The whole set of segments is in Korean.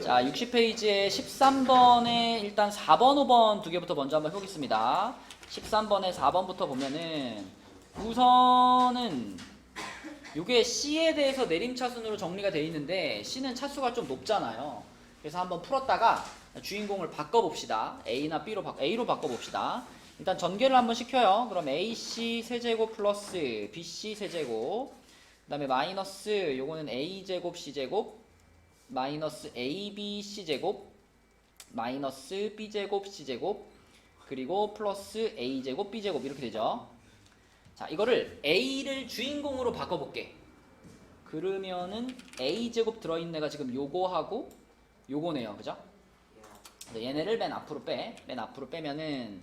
자, 60페이지에 13번에 일단 4번, 5번 두 개부터 먼저 한번 해보겠습니다. 13번에 4번부터 보면은 우선은 이게 C에 대해서 내림차순으로 정리가 되어 있는데 C는 차수가 좀 높잖아요. 그래서 한번 풀었다가 주인공을 바꿔봅시다. A나 B로 바, A로 바꿔봅시다. 일단 전개를 한번 시켜요. 그럼 AC 세제곱 플러스 BC 세제곱 그 다음에 마이너스 요거는 A제곱 C제곱 마이너스 AB C제곱 마이너스 B제곱 C제곱 그리고 플러스 A제곱 B제곱 이렇게 되죠. 자, 이거를 A를 주인공으로 바꿔볼게. 그러면은 A제곱 들어있는 애가 지금 요거하고 요거네요. 그죠? 네, 얘네를 맨 앞으로 빼. 맨 앞으로 빼면은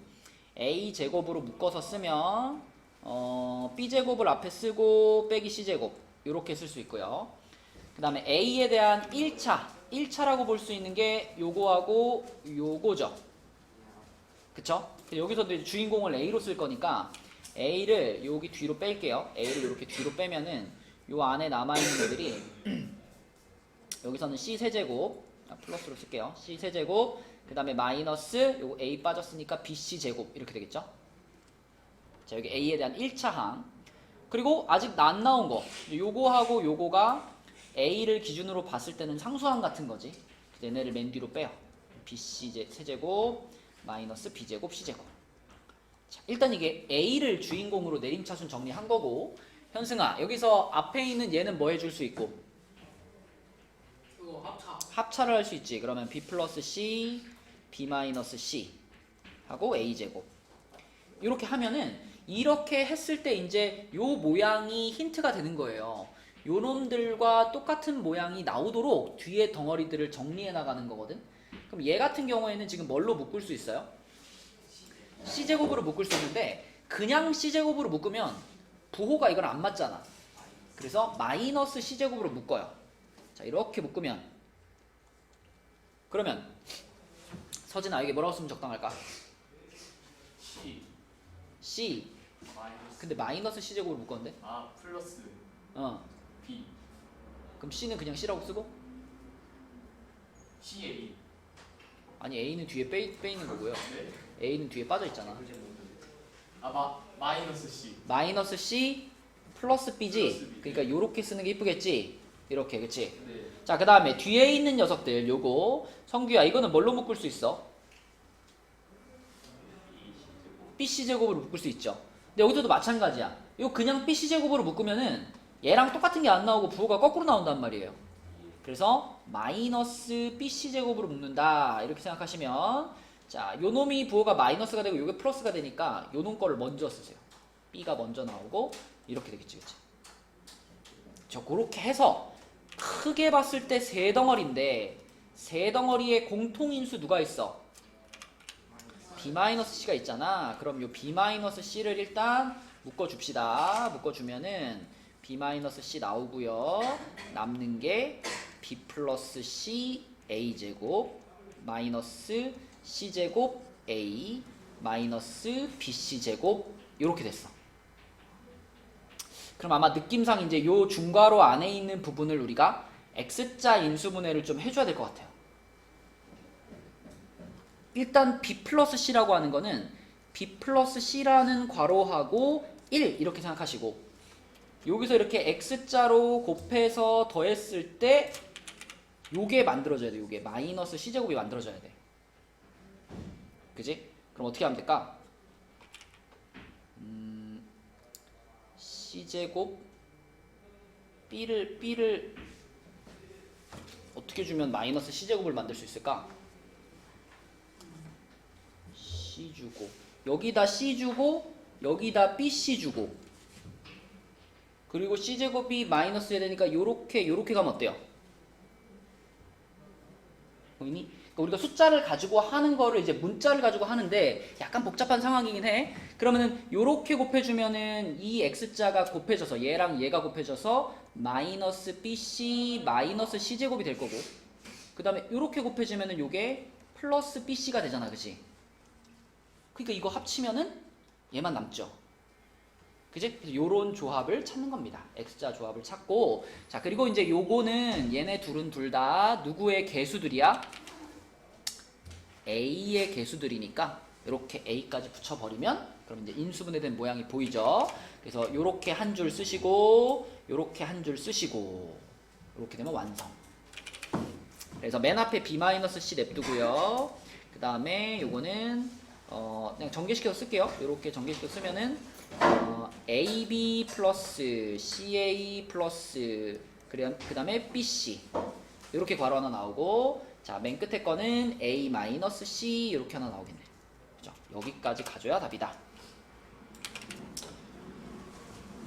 A제곱으로 묶어서 쓰면 어, B제곱을 앞에 쓰고 빼기 C제곱 이렇게 쓸 수 있고요. 그 다음에 A에 대한 1차 1차라고 볼 수 있는 게 요거하고 요거죠. 그쵸? 근데 여기서도 이제 주인공을 A로 쓸 거니까 A를 여기 뒤로 뺄게요. A를 이렇게 뒤로 빼면은 요 안에 남아있는 애들이 여기서는 C 세제곱 아, 플러스로 쓸게요. C 세제곱 그 다음에 마이너스 요거 A 빠졌으니까 BC 제곱 이렇게 되겠죠? 자 여기 A에 대한 1차 항 그리고 아직 안 나온 거 요거하고 요거가 A를 기준으로 봤을 때는 상수항 같은 거지 얘네를 맨 뒤로 빼요 BC 제- 세제곱 마이너스 B제곱 C제곱 자, 일단 이게 A를 주인공으로 내림차순 정리한 거고 현승아 여기서 앞에 있는 얘는 뭐 해줄 수 있고 합차. 합차를 할 수 있지. 그러면 b 플러스 c, b 마이너스 c 하고 a 제곱. 이렇게 하면은 이렇게 했을 때 이제 요 모양이 힌트가 되는 거예요. 요 놈들과 똑같은 모양이 나오도록 뒤에 덩어리들을 정리해 나가는 거거든. 그럼 얘 같은 경우에는 지금 뭘로 묶을 수 있어요? c 제곱으로 묶을 수 있는데 그냥 c 제곱으로 묶으면 부호가 이건 안 맞잖아. 그래서 마이너스 c 제곱으로 묶어요. 자 이렇게 묶으면 그러면 서진아 여기 뭐라고 쓰면 적당할까? C. C. 근데 마이너스 C 제곱으로 묶었는데 아 플러스 어. 그럼 C는 그냥 C라고 쓰고 C A. 아니 A는 뒤에 빼, 빼 있는 거고요 네. A는 뒤에 빠져 있잖아 아마 마이너스 C. 마이너스 C 플러스 B지 플러스 B. 그러니까 요렇게 쓰는 게 이쁘겠지 이렇게 그치 네. 자그 다음에 뒤에 있는 녀석들 요거 성규야 이거는 뭘로 묶을 수 있어? BC 제곱으로 묶을 수 있죠. 근데 여기서도 마찬가지야. 이거 그냥 BC 제곱으로 묶으면은 얘랑 똑같은 게 안 나오고 부호가 거꾸로 나온단 말이에요. 그래서 마이너스 BC 제곱으로 묶는다 이렇게 생각하시면 자 요놈이 부호가 마이너스가 되고 요게 플러스가 되니까 요놈 거를 먼저 쓰세요. B가 먼저 나오고 이렇게 되겠지, 그치? 저 그렇게 해서 크게 봤을 때 세 덩어리인데 세 덩어리에 공통인수 누가 있어? B-C가 있잖아. 그럼 요 B-C를 일단 묶어줍시다. 묶어주면은 B-C 나오고요. 남는 게 B 플러스 C A제곱 마이너스 C제곱 A 마이너스 BC제곱 이렇게 됐어. 그럼 아마 느낌상 이제 요 중괄호 안에 있는 부분을 우리가 X자 인수분해를 좀 해줘야 될 것 같아요. 일단 B 플러스 C라고 하는 거는 B 플러스 C라는 괄호하고 1 이렇게 생각하시고 여기서 이렇게 X자로 곱해서 더했을 때 요게 만들어져야 돼. 요게 마이너스 C제곱이 만들어져야 돼. 그지? 그럼 어떻게 하면 될까? 음, C제곱 B를 B를 어떻게 주면 마이너스 C제곱을 만들 수 있을까? C 주고 여기다 C 주고 여기다 BC 주고 그리고 C 제곱이 마이너스 해야 되니까 요렇게 요렇게 가면 어때요? 보이니? 그러니까 우리가 숫자를 가지고 하는 거를 이제 문자를 가지고 하는데 약간 복잡한 상황이긴 해. 그러면은 요렇게 곱해주면은 이 x자가 곱해져서 얘랑 얘가 곱해져서 마이너스 bc 마이너스 c 제곱이 될 거고 그 다음에 요렇게 곱해지면은 요게 플러스 bc가 되잖아, 그치? 그러니까 이거 합치면은 얘만 남죠. 그지? 요런 조합을 찾는 겁니다. X자 조합을 찾고 자 그리고 이제 요거는 얘네 둘은 둘 다 누구의 개수들이야? A의 개수들이니까 이렇게 A까지 붙여버리면 그럼 이제 인수분해된 모양이 보이죠? 그래서 요렇게 한 줄 쓰시고 요렇게 한 줄 쓰시고 이렇게 되면 완성. 그래서 맨 앞에 B-C 냅두고요. 그 다음에 요거는 어 그냥 전개시켜서 쓸게요. 요렇게 전개시켜서 쓰면은 어, AB 플러스 CA 플러스 그 다음에 BC 이렇게 괄호 하나 나오고 자 맨 끝에 거는 A 마이너스 C 이렇게 하나 나오겠네. 그죠? 여기까지 가져야 답이다.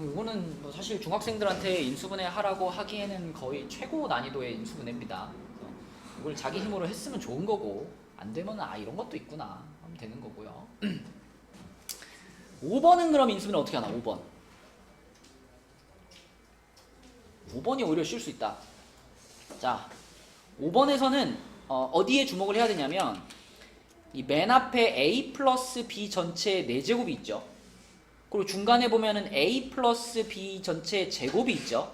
이거는 뭐 사실 중학생들한테 인수분해 하라고 하기에는 거의 최고 난이도의 인수분해입니다. 이걸 자기 힘으로 했으면 좋은 거고 안 되면 아 이런 것도 있구나 하면 되는 거고요. 5번은 그럼 인수분해 어떻게 하나? 5번. 5번이 오히려 쉴 수 있다. 자, 5번에서는 어, 디에 주목을 해야 되냐면 이 맨 앞에 a 플러스 b 전체의 4제곱이 있죠. 그리고 중간에 보면은 a 플러스 b 전체의 제곱이 있죠.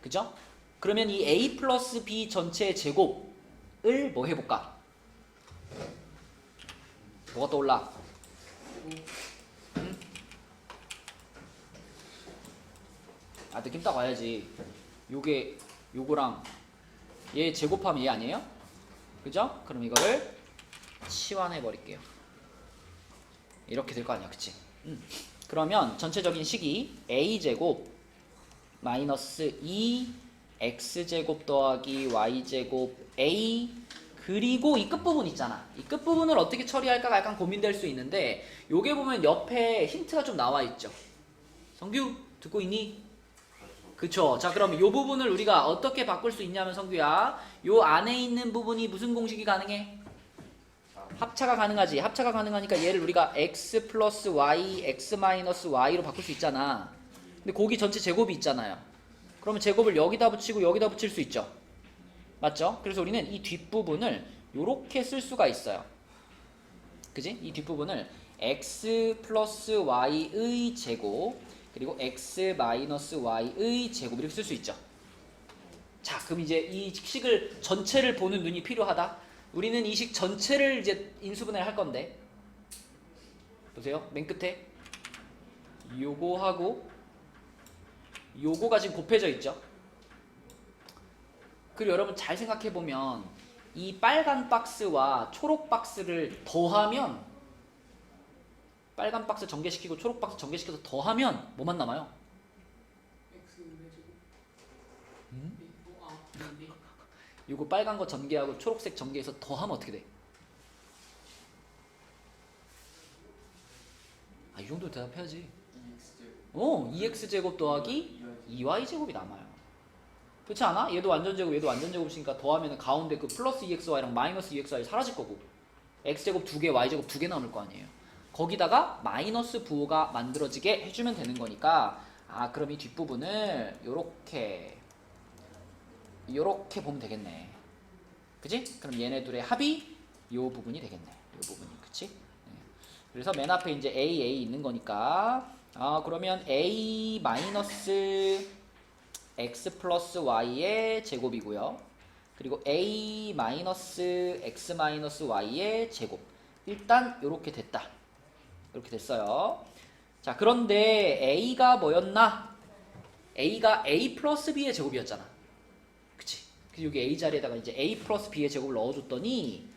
그죠? 그러면 이 a 플러스 b 전체의 제곱을 뭐 해볼까? 뭐가 떠올라? 아 느낌 딱 와야지 요게 요거랑 얘 제곱하면 얘 아니에요? 그죠? 그럼 이거를 치환해 버릴게요 이렇게 될 거 아니야 그치? 음. 그러면 전체적인 식이 a제곱 마이너스 2 x제곱 더하기 y제곱 a 그리고 이 끝부분 있잖아 이 끝부분을 어떻게 처리할까가 약간 고민될 수 있는데 요게 보면 옆에 힌트가 좀 나와 있죠 성규 듣고 있니? 그쵸. 자, 그럼 이 부분을 우리가 어떻게 바꿀 수 있냐면 성규야. 요 안에 있는 부분이 무슨 공식이 가능해? 합차가 가능하지. 합차가 가능하니까 얘를 우리가 x 플러스 y, x 마이너스 y로 바꿀 수 있잖아. 근데 거기 전체 제곱이 있잖아요. 그러면 제곱을 여기다 붙이고 여기다 붙일 수 있죠. 맞죠? 그래서 우리는 이 뒷부분을 요렇게 쓸 수가 있어요. 그지? 이 뒷부분을 x 플러스 y의 제곱 그리고 x 마이너스 y의 제곱 이렇게 쓸 수 있죠. 자, 그럼 이제 이 식을 전체를 보는 눈이 필요하다. 우리는 이 식 전체를 이제 인수분해를 할 건데 보세요. 맨 끝에 요거하고 요거가 지금 곱해져 있죠. 그리고 여러분 잘 생각해 보면 이 빨간 박스와 초록 박스를 더하면 빨간 박스 전개시키고 초록 박스 전개시켜서 더하면 뭐만 남아요? X 제곱. 음? 어, 아, 근데 요거 빨간 거 전개하고 초록색 전개해서 더하면 어떻게 돼? 아, 이 정도 대답해야지. 어, 2x 제곱 더하기 2y 제곱이 남아요. 그렇지 않아? 얘도 완전 제곱, 얘도 완전 제곱이니까 더하면 가운데 그 플러스 2xy랑 마이너스 2xy 사라질 거고 x 제곱 두 개, y 제곱 두개 남을 거 아니에요. 거기다가 마이너스 부호가 만들어지게 해주면 되는 거니까 아 그럼 이 뒷부분을 요렇게 요렇게 보면 되겠네. 그지? 그럼 얘네 둘의 합이 요 부분이 되겠네. 요 부분이 그치? 네. 그래서 맨 앞에 이제 a a 있는 거니까 아 그러면 a 마이너스 x 플러스 y의 제곱이고요. 그리고 a 마이너스 x 마이너스 y의 제곱. 일단 이렇게 됐다. 이렇게 됐어요. 자 그런데 a가 뭐였나? a가 a 플러스 b의 제곱이었잖아. 그치? 그래서 여기 a 자리에다가 이제 a 플러스 b의 제곱을 넣어줬더니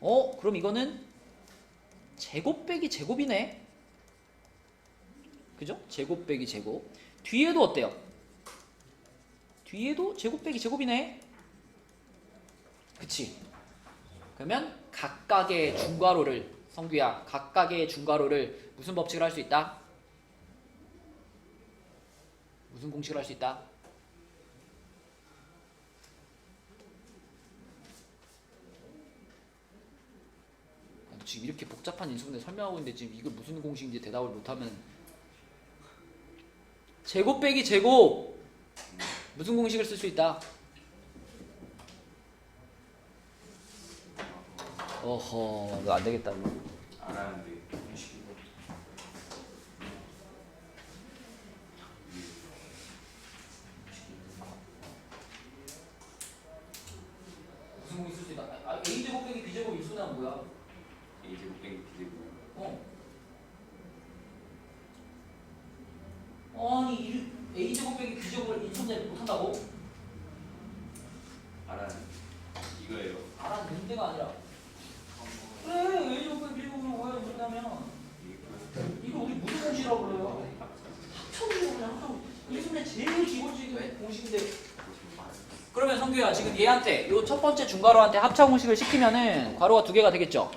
어 그럼 이거는 제곱 빼기 제곱이네. 그죠? 제곱 빼기 제곱. 뒤에도 어때요? 뒤에도 제곱 빼기 제곱이네. 그치? 그러면 각각의 중괄호를 성규야 각각의 중괄호를 무슨 법칙을 할 수 있다? 무슨 공식을 할 수 있다? 아, 지금 이렇게 복잡한 인수분해 설명하고 있는데 지금 이걸 무슨 공식인지 대답을 못하면 제곱 빼기 제곱 무슨 공식을 쓸 수 있다? 어허 이거 안 되겠다 이거. 알아야 돼. 식이고. 무슨 공이 있을 수 있다. 아, A 제곱 빼기 B 제곱 입수나 뭐야? A 제곱 빼기 B 제곱. 어. 아니 일- A 제곱 빼기 B 제곱을 인천대 못한다고? 알아야 돼. 이거예요. 알았는데가 아니라. 어. 그래. 하면 이거 우리 무슨 공식이라고 그래요? 합천이고 그냥 합천. 인수분해 제일 기본적인 공식인데. 그러면 성규야 지금 얘한테 요 첫 번째 중괄호한테 합차 공식을 시키면은 괄호가 두 개가 되겠죠?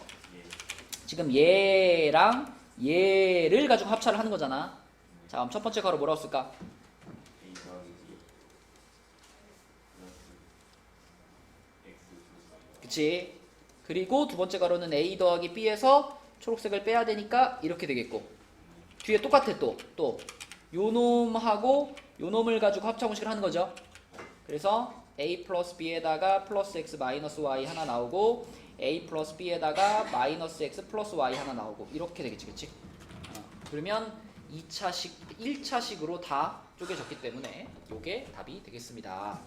지금 얘랑 얘를 가지고 합차를 하는 거잖아. 자, 그럼 첫 번째 괄호 뭐라고 쓸까? 그치? 그리고 두 번째 괄호는 A 더하기 B에서 초록색을 빼야 되니까 이렇게 되겠고 뒤에 똑같아 또. 또. 요 놈하고 요 놈을 가지고 합차 공식을 하는 거죠. 그래서 A 플러스 B에다가 플러스 X 마이너스 Y 하나 나오고 A 플러스 B에다가 마이너스 X 플러스 Y 하나 나오고 이렇게 되겠지 그치? 어, 그러면 2차식, 1차식으로 다 쪼개졌기 때문에 요게 답이 되겠습니다.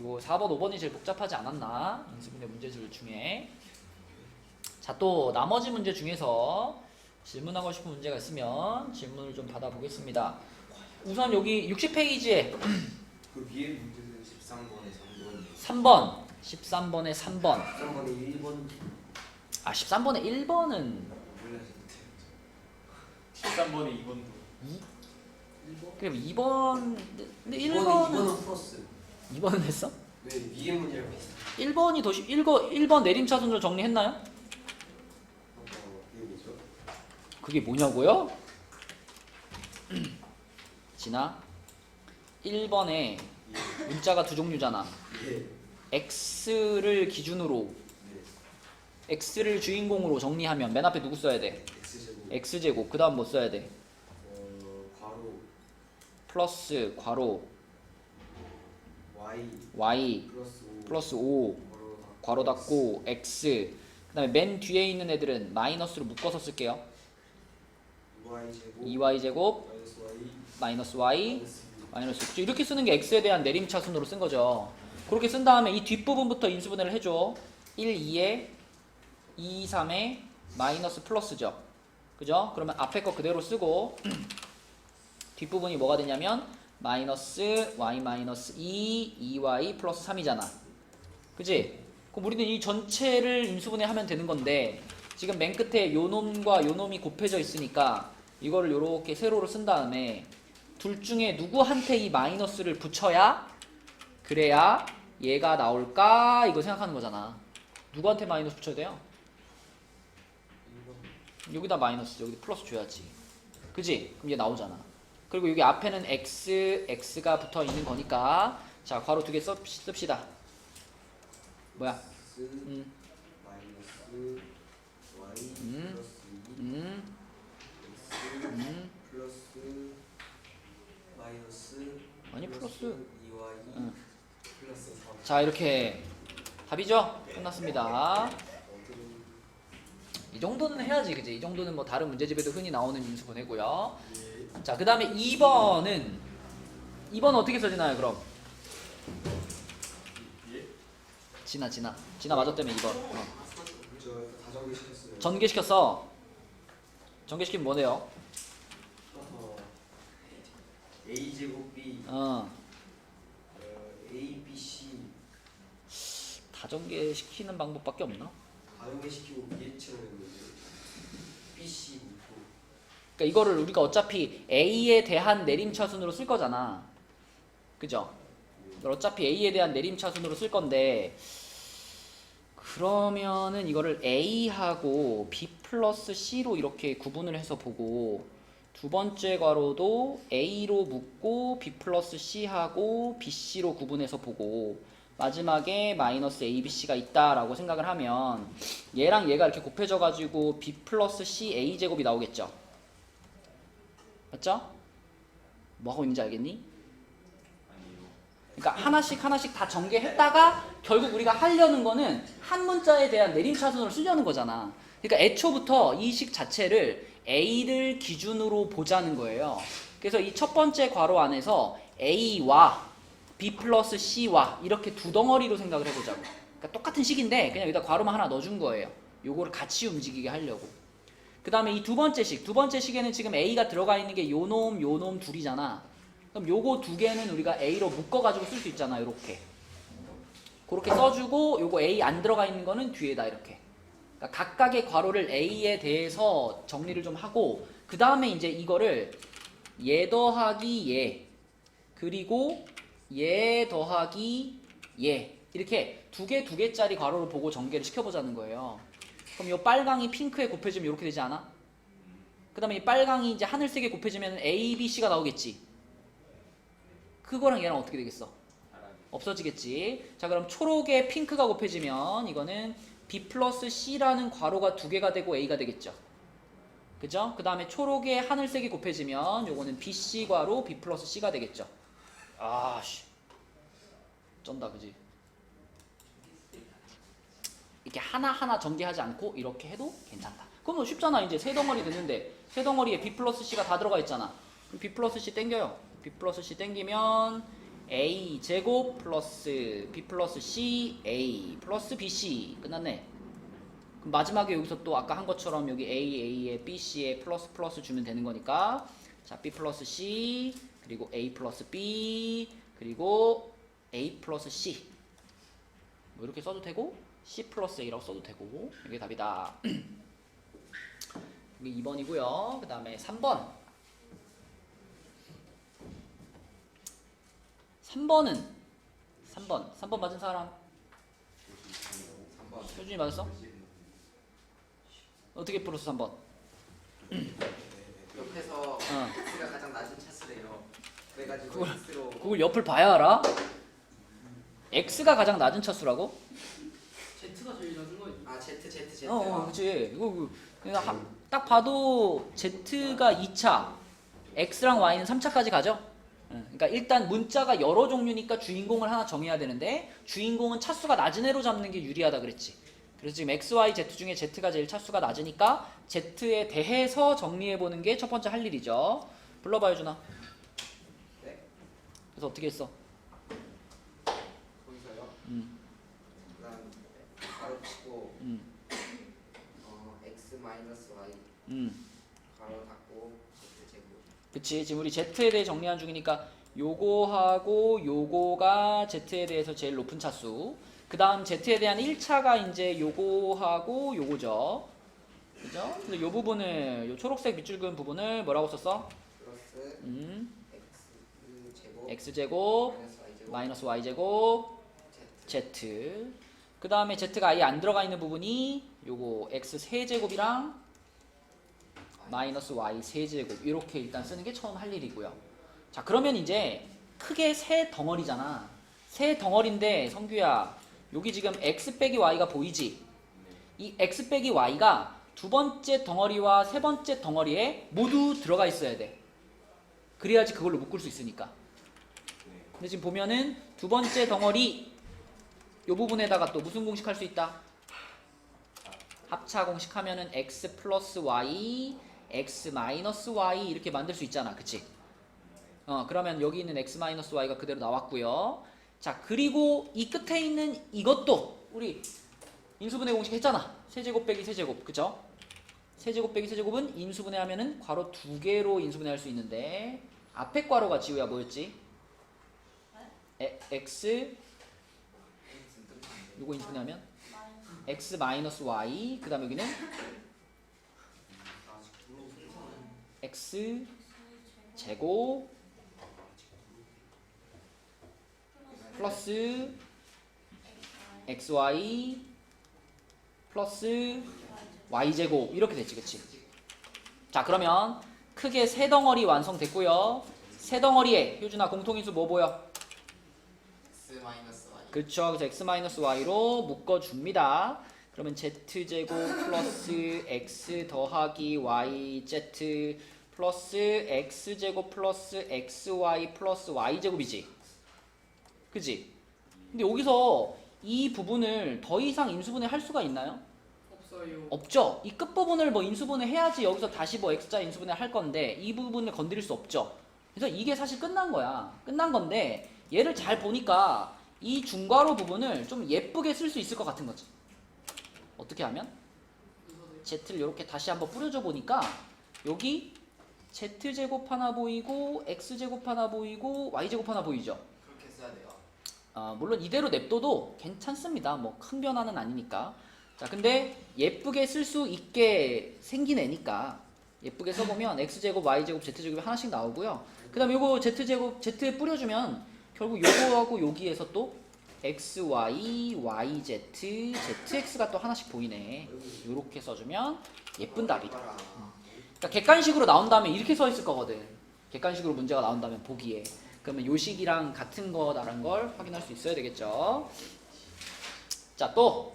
요 4번, 5번이 제일 복잡하지 않았나? 인수분해 문제들 중에. 자, 또 나머지 문제 중에서 질문하고 싶은 문제가 있으면 질문을 좀 받아보겠습니다. 우선 여기 60페이지에 그 위에 문제는 13번에 3번이에요. 3번, 13번에 3번. 13번에 1번 아, 13번에 1번은 몰랐는데. 13번에 2번도 그럼 2번 근데 1번은 2번은 풀었어요. 2번은 했어? 네, 위에 문제랑 비슷해. 1번이 더 쉽, 1번, 1번 내림차 순으로 정리했나요? 어, 이게 뭐죠? 그게 뭐냐고요? 진아 1번에 예. 문자가 두 종류잖아 예. x를 기준으로 네. x를 주인공으로 정리하면 맨 앞에 누구 써야 돼? X제곱. x제곱 그 다음 뭐 써야 돼? 어, 플러스 괄호 Y y 플러스 5 플러스 5 괄호 닫고 괄호 닫고 x 그 다음에 맨 뒤에 있는 애들은 마이너스로 묶어서 쓸게요 2Y 제곱 2y 제곱 마이너스 Y 마이너스 y 마이너스 B. 마이너스 6 이렇게 쓰는 게 x에 대한 내림차순으로 쓴 거죠 그렇게 쓴 다음에 이 뒷부분부터 인수분해를 해줘 1, 2에 2, 3에 마이너스 플러스죠 그죠? 그러면 앞에 거 그대로 쓰고 뒷부분이 뭐가 되냐면 마이너스 y 마이너스 2, 2y 플러스 3이잖아 그지? 그럼 우리는 이 전체를 인수분해 하면 되는 건데 지금 맨 끝에 요 놈과 요 놈이 곱해져 있으니까 이거를 요렇게 세로로 쓴 다음에 둘 중에 누구한테 이 마이너스를 붙여야 그래야 얘가 나올까? 이거 생각하는 거잖아. 누구한테 마이너스 붙여야 돼요? 1번 여기다 마이너스 여기다 플러스 줘야지. 그지? 그럼 얘 나오잖아. 그리고 여기 앞에는 x, x가 붙어 있는 거니까. 자 괄호 두 개 씁시다. 뭐야? 음, 음. 2 음, 음 플러스 마이너스 아니, 플러스. 2Y 응. 플러스 3 자 이렇게 답이죠? 끝났습니다 이 정도는 해야지 그지? 이 정도는 뭐 다른 문제집에도 흔히 나오는 인수분해고요 예. 자그 다음에 2번은 2번 어떻게 써지나요 그럼? 예? 지나 지나 지나 맞았다며 2번 어. 저 다정기 시켰어요. 전개시켰어 전개시키면 뭐네요? 어, A 제곱 B. 어, 어, A B C. 다전개 시키는 방법밖에 없나? 다정기 시키고 채우는데 B C 묻고 그러니까 이거를 우리가 어차피 A에 대한 내림차순으로 쓸 거잖아. 그죠? 이걸 어차피 A에 대한 내림차순으로 쓸 건데 그러면은 이거를 A하고 B 플러스 C로 이렇게 구분을 해서 보고 두 번째 괄호도 A로 묶고 B 플러스 C하고 BC로 구분해서 보고 마지막에 마이너스 ABC가 있다라고 생각을 하면 얘랑 얘가 이렇게 곱해져 가지고 B 플러스 C A 제곱이 나오겠죠 맞죠? 뭐 하고 있는지 알겠니? 그러니까 하나씩 하나씩 다 전개했다가 결국 우리가 하려는 거는 한 문자에 대한 내림차순으로 쓰려는 거잖아. 그러니까 애초부터 이 식 자체를 A를 기준으로 보자는 거예요. 그래서 이 첫 번째 괄호 안에서 A와 B 플러스 C와 이렇게 두 덩어리로 생각을 해보자고. 그러니까 똑같은 식인데 그냥 여기다 괄호만 하나 넣어준 거예요. 요거를 같이 움직이게 하려고. 그 다음에 이 두 번째 식, 두 번째 식에는 지금 A가 들어가 있는 게 요놈, 요놈 둘이잖아. 그럼 요거 두 개는 우리가 A로 묶어가지고 쓸 수 있잖아, 요렇게. 그렇게 써주고 요거 A 안 들어가 있는 거는 뒤에다 이렇게. 그러니까 각각의 괄호를 A에 대해서 정리를 좀 하고 그 다음에 이제 이거를 얘 더하기 얘 그리고 얘 더하기 얘 이렇게 두 개 두 개짜리 괄호를 보고 전개를 시켜보자는 거예요. 그럼 이 빨강이 핑크에 곱해지면 이렇게 되지 않아? 그 다음에 이 빨강이 이제 하늘색에 곱해지면 A, B, C가 나오겠지. 그거랑 얘랑 어떻게 되겠어? 없어지겠지. 자 그럼 초록에 핑크가 곱해지면 이거는 B 플러스 C라는 괄호가 두 개가 되고 A가 되겠죠. 그죠? 그 다음에 초록에 하늘색이 곱해지면 요거는 BC 괄호 B 플러스 C가 되겠죠. 아씨. 쩐다 그지? 이렇게 하나하나 전개하지 않고 이렇게 해도 괜찮다. 뭐 쉽잖아. 이제 세 덩어리 됐는데 세 덩어리에 B 플러스 C가 다 들어가 있잖아. B 플러스 C 땡겨요. B 플러스 C 땡기면 A 제곱 플러스 B 플러스 C A 플러스 BC 끝났네. 그럼 마지막에 여기서 또 아까 한 것처럼 여기 A A에 B C에 플러스 플러스 주면 되는 거니까 자 B 플러스 C 그리고 A 플러스 B 그리고 A 플러스 C 뭐 이렇게 써도 되고 C 플러스 A라고 써도 되고 이게 답이다. 이게 2번이고요. 그 다음에 3번. 3번은 3번. 3번 맞은 사람? 3번. 효준이 맞았어? 어떻게 풀었어 3번? 옆에서 어. X가 가장 낮은 차수래요. 그래가지고 그걸- X로 그걸 옆을 봐야 알아? X가 가장 낮은 차수라고? Z가 제일 낮은 거 아니야? 아 Z Z Z. 어, 어 그치. 이거 그- 그냥 하- 딱 봐도 Z가 2차, X랑 Y는 3차까지 가죠? 응, 그러니까 일단 문자가 여러 종류니까 주인공을 하나 정해야 되는데 주인공은 차수가 낮은 애로 잡는 게 유리하다 그랬지. 그래서 지금 X, Y, Z 중에 Z가 제일 차수가 낮으니까 Z에 대해서 정리해 보는 게 첫 번째 할 일이죠. 불러봐요 준아. 네. 그래서 어떻게 했어? 거기서요. 음, 그다음 가로 치고 음, 어, X 마이너스 Y 음. 그치 지금 우리 Z에 대해 정리한 중이니까 요거하고 요거가 Z에 대해서 제일 높은 차수 그 다음 Z에 대한 1차가 이제 요거하고 요거죠 그죠? 그래서 요 부분을 요 초록색 밑줄 그은 부분을 뭐라고 썼어? 플러스 음, X 제곱 X제곱 마이너스 마이너스 Y 제곱 Y제곱. Z 그 다음에 Z가 아예 안 들어가 있는 부분이 요거 X 세제곱이랑 마이너스 y 세제곱 이렇게 일단 쓰는 게 처음 할 일이고요. 자 그러면 이제 크게 세 덩어리잖아. 세 덩어리인데 성규야 여기 지금 x 빼기 y가 보이지? 이 x 빼기 y가 두 번째 덩어리와 세 번째 덩어리에 모두 들어가 있어야 돼. 그래야지 그걸로 묶을 수 있으니까. 근데 지금 보면은 두 번째 덩어리 요 부분에다가 또 무슨 공식 할 수 있다? 합차 공식 하면은 x 플러스 y, x 마이너스 y 이렇게 만들 수 있잖아. 그치? 어, 그러면 여기 있는 x 마이너스 y가 그대로 나왔고요. 자, 그리고 이 끝에 있는 이것도 우리 인수분해 공식 했잖아. 세제곱 빼기 세제곱. 그죠? 세제곱 빼기 세제곱은 인수분해 하면은 괄호 두 개로 인수분해 할 수 있는데 앞에 괄호가 지우야 뭐였지? 에, x 요거 인수분해 하면 x 마이너스 y 그 다음에 여기는 x 제곱 플러스 xy 플러스 y제곱 이렇게 됐지 그치 자 그러면 크게 세 덩어리 완성됐고요 세 덩어리에 효준아 공통인수 뭐 보여? 그렇죠. 그래서 x 마이너스 y로 묶어줍니다. 그러면 z 제곱 플러스 x 더하기 y z 플러스 x 제곱 플러스 x y 플러스 y 제곱이지. 그지? 근데 여기서 이 부분을 더 이상 인수분해 할 수가 있나요? 없어요. 없죠. 이 끝부분을 뭐 인수분해 해야지 여기서 다시 뭐 x자 인수분해 할 건데 이 부분을 건드릴 수 없죠. 그래서 이게 사실 끝난 거야. 끝난 건데 얘를 잘 보니까 이 중괄호 부분을 좀 예쁘게 쓸 수 있을 것 같은 거지. 어떻게 하면? z를 이렇게 다시 한번 뿌려줘 보니까 여기 z제곱 하나 보이고 x제곱 하나 보이고 y제곱 하나 보이죠? 그렇게 써야 돼요. 아, 물론 이대로 냅둬도 괜찮습니다. 뭐 큰 변화는 아니니까. 자, 근데 예쁘게 쓸 수 있게 생긴 애니까 예쁘게 써보면 x제곱, y제곱, z제곱이 하나씩 나오고요. 그 다음에 요거 z제곱, z에 뿌려주면 결국 요거하고 여기에서 또 x, y, y, z, zx가 또 하나씩 보이네. 요렇게 써주면 예쁜 답이다. 그러니까 객관식으로 나온 다음에 이렇게 써 있을 거거든. 객관식으로 문제가 나온다면 보기에. 그러면 요식이랑 같은 거다라는 걸 확인할 수 있어야 되겠죠. 자, 또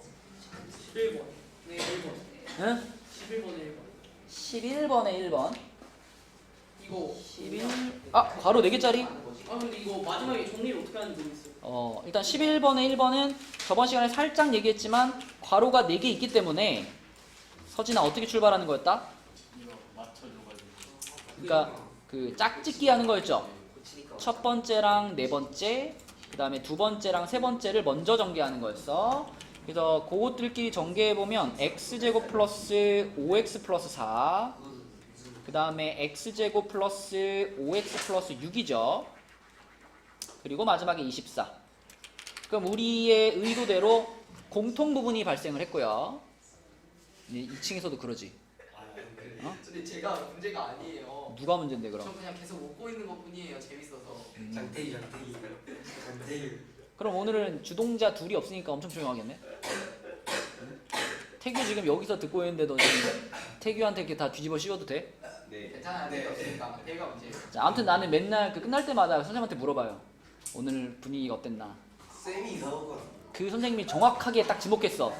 11번. 네, 1번. 응? 11번에 1번. 11번에 1번. 이거 11 아, 괄호 4개짜리? 아 근데 이거 마지막에 정리를 어떻게 하는지 모르겠어요. 어, 일단 11번에 1번은 저번 시간에 살짝 얘기했지만 괄호가 4개 있기 때문에 서진아 어떻게 출발하는 거였다? 그러니까 그 짝짓기 하는 거였죠. 첫 번째랑 네 번째, 그 다음에 두 번째랑 세 번째를 먼저 전개하는 거였어. 그래서 그것들끼리 전개해 보면 x 제곱 플러스 5x 플러스 4, 그 다음에 x 제곱 플러스 5x 플러스 6이죠. 그리고 마지막에 24. 그럼 우리의 의도대로 공통 부분이 발생을 했고요. 2층에서도 그러지. 어? 근데 제가 문제가 아니에요. 누가 문제인데 그럼? 저 그냥 계속 웃고 있는 것 뿐이에요. 재밌어서. 장태기 장태기 장태기 그럼 오늘은 주동자 둘이 없으니까 엄청 조용하겠네. 태규 지금 여기서 듣고 있는데도 지금 태규한테 이렇게 다 뒤집어 씌워도 돼? 네 괜찮아요. 대가 없으니까. 대가 문제예요. 자, 아무튼 나는 맨날 그 끝날 때마다 선생님한테 물어봐요. 오늘 분위기가 어땠나? 쌤이 이상한 거그 선생님이 정확하게 딱 지목했어.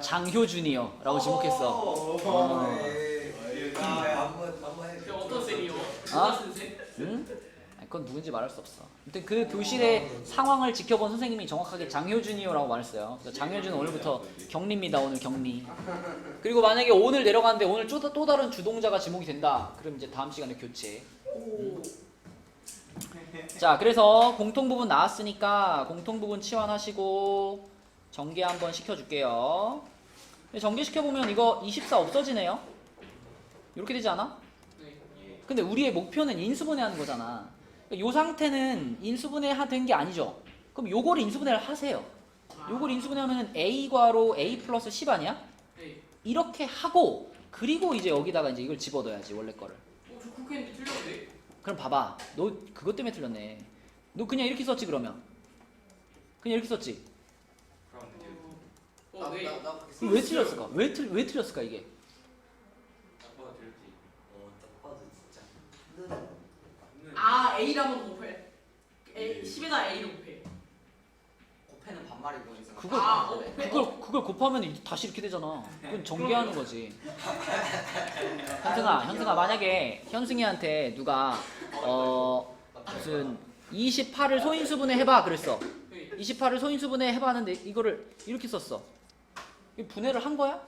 장효준이요라고 지목했어. 어. 네. 아. 그 어떤 쌤이요? 아? 응? 아니, 그건 누군지 말할 수 없어. 아무튼 그 교실의 상황을 지켜본 선생님이 정확하게 장효준이요라고 말했어요. 그래서 장효준은 오늘부터 격리입니다. 오늘 격리. 그리고 만약에 오늘 내려가는데 오늘 또, 또 다른 주동자가 지목이 된다. 그럼 이제 다음 시간에 교체. 오. 자, 그래서 공통 부분 나왔으니까 공통 부분 치환하시고 전개 한번 시켜줄게요. 전개 시켜 보면 이거 24 없어지네요. 이렇게 되지 않아? 네. 예. 근데 우리의 목표는 인수분해하는 거잖아. 이 상태는 인수분해된 게 아니죠. 그럼 요거를 인수분해를 하세요. 요걸 인수분해하면 a 괄호 a 플러스 10 아니야? 네. 이렇게 하고 그리고 이제 여기다가 이제 이걸 집어넣어야지 원래 거를. 어, 저 그렇게 했는데 틀렸네. 그럼 봐봐. 너 그것 때문에 틀렸네. 너 그냥 이렇게 썼지 그러면. 그냥 이렇게 썼지. 그럼 어, 어, 네. 나, 나, 나 그렇게 그럼 왜 틀렸을까? 왜, 틀, 왜 틀렸을까 이게? 딱 봐도 될지 어딱 봐도 진짜 아, 한번 곱해. A, 네. 10에다 A를 곱해. 곱해는 반말이고 이상. 그걸 아, 어, 곱해. 그걸 그걸 곱하면 이- 다시 이렇게 되잖아. 그건 전개하는 거지. 현승아, 현승아 만약에 현승이한테 누가 어 무슨 28을 소인수분해 해봐 그랬어. 네. 28을 소인수분해 해봤는데 이거를 이렇게 썼어. 이 분해를 한 거야?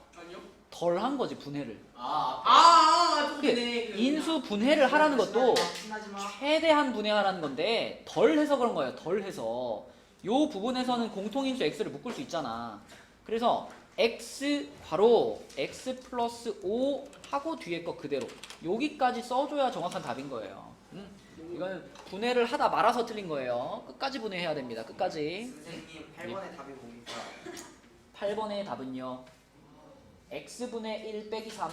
덜 한 거지 분해를. 아, 아, 아, 아, 또 되네. 그 인수 분해를 하라는 것도 신나지 마. 최대한 분해하라는 건데 덜 해서 그런 거예요. 덜 해서 요 부분에서는 공통인수 x를 묶을 수 있잖아. 그래서 x 바로 x 플러스 5 하고 뒤에 거 그대로 여기까지 써줘야 정확한 답인 거예요. 음? 이거는 분해를 하다 말아서 틀린 거예요. 끝까지 분해해야 됩니다. 끝까지. 선생님 8번의 답이 뭡니까? 8번의 답은요. X분의 1 빼기 3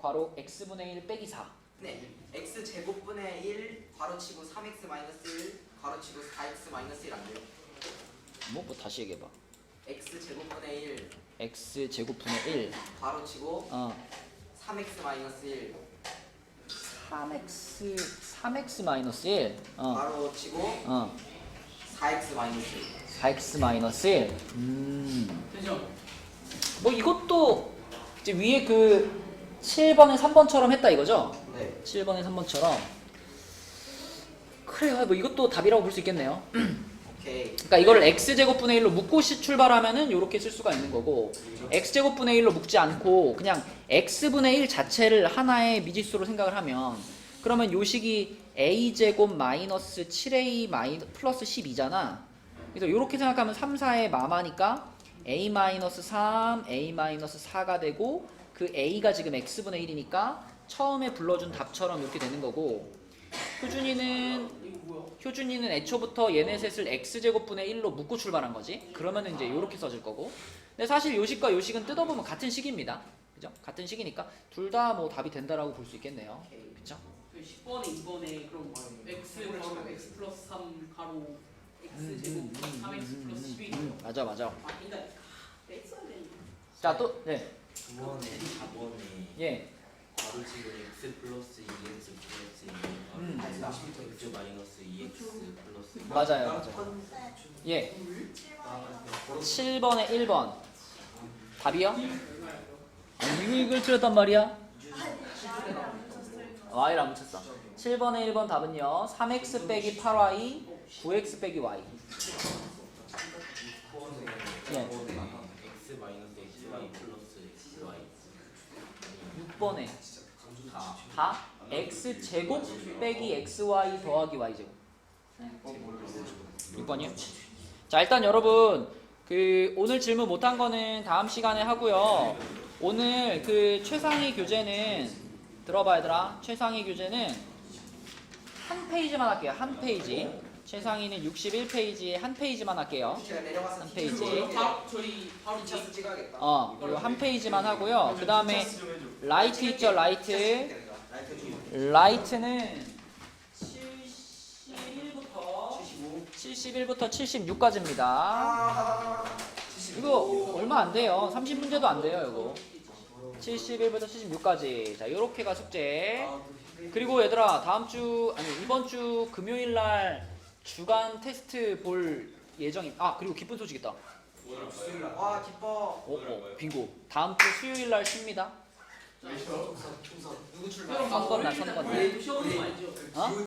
괄호 x분의 1 빼기 4 네. x 제곱분의 1 괄호치고 3x 마이너스 1 괄호치고 4x 마이너스 1 안 돼요? 뭐, 뭐 다시 얘기해봐. x 제곱분의 1 x 제곱분의 1 괄호치고 어. 3x 마이너스 1 3x 3x 마이너스 1 어. 괄호치고 어. 4x 마이너스 1 4x 마이너스 1 음. 되죠? 뭐 이것도 이제 위에 그 7번에 3번처럼 했다 이거죠? 네. 7번에 3번처럼 그래요 뭐 이것도 답이라고 볼 수 있겠네요 오케이. 그러니까 이거를 x제곱분의 1로 묶고 시- 출발하면은 이렇게 쓸 수가 있는 거고 x제곱분의 1로 묶지 않고 그냥 x분의 1 자체를 하나의 미지수로 생각을 하면 그러면 요식이 a제곱 마이너스 7a 마이 플러스 12잖아 그래서 이렇게 생각하면 3, 4의 마마니까 a-3, a-4가 되고 그 a가 지금 x분의 1이니까 처음에 불러준 답처럼 이렇게 되는 거고 효준이는? 효준이는 애초부터 얘네 셋을 x제곱분의 1로 묶고 출발한 거지 그러면은 이제 이렇게 써질 거고 근데 사실 요식과 요식은 뜯어보면 같은 식입니다 그죠? 같은 식이니까 둘 다 뭐 답이 된다라고 볼 수 있겠네요 그쵸? 그 10번에 2번에 그럼 x 바로 x 플러스 3 가로 x 제곱 음, 음, 3x 플러스 11 음, 맞아 맞아. 아 인다 뺐어야 되는데. 자 또 네. 두 번에 4번에 예. 가로치고 x 플러스 2x 플러스 2 음. x 마이너스 2x 플러스 2 맞아요 맞아요. 예. 7번에 1번. 답이요? 아니 이거 이걸 틀렸단 말이야? y를 안 붙였어. 7번에 1번 답은요. 3x 빼기 8y 9x 빼기 y 예. x 마이너스 xy 플러스 xy 6번에 다 다 x 제곱 빼기 xy 더하기 y 제곱. 6번이요? 자 일단 여러분 그 오늘 질문 못한 거는 다음 시간에 하고요. 오늘 그 최상위 교재는 들어봐 얘들아 최상위 교재는 한 페이지만 할게요. 한 페이지 최상위는 61페이지에 한 페이지만 할게요 제가 내려가서 한 페이지. 이거 바로 저희 바로 뒤 2차수 찍어야겠다 어 그리고 한 페이지만 하고요 그 다음에 라이트 있죠 라이트 라이트는 71부터 75 71부터 76까지입니다. 아 이거 얼마 안 돼요. 30문제도 안 돼요, 이거. 71부터 76까지. 자, 요렇게가 숙제. 그리고 얘들아, 다음 주 아니 이번 주 금요일 날 주간 테스트 볼 예정이. 아, 그리고 기쁜 소식 있다. 와 기뻐 어, 어, 빙고. 다음 주 수요일 날 쉽니다. 누구 출발 그럼 선건 날, 선건 날. 우리 시험은 알죠? 어?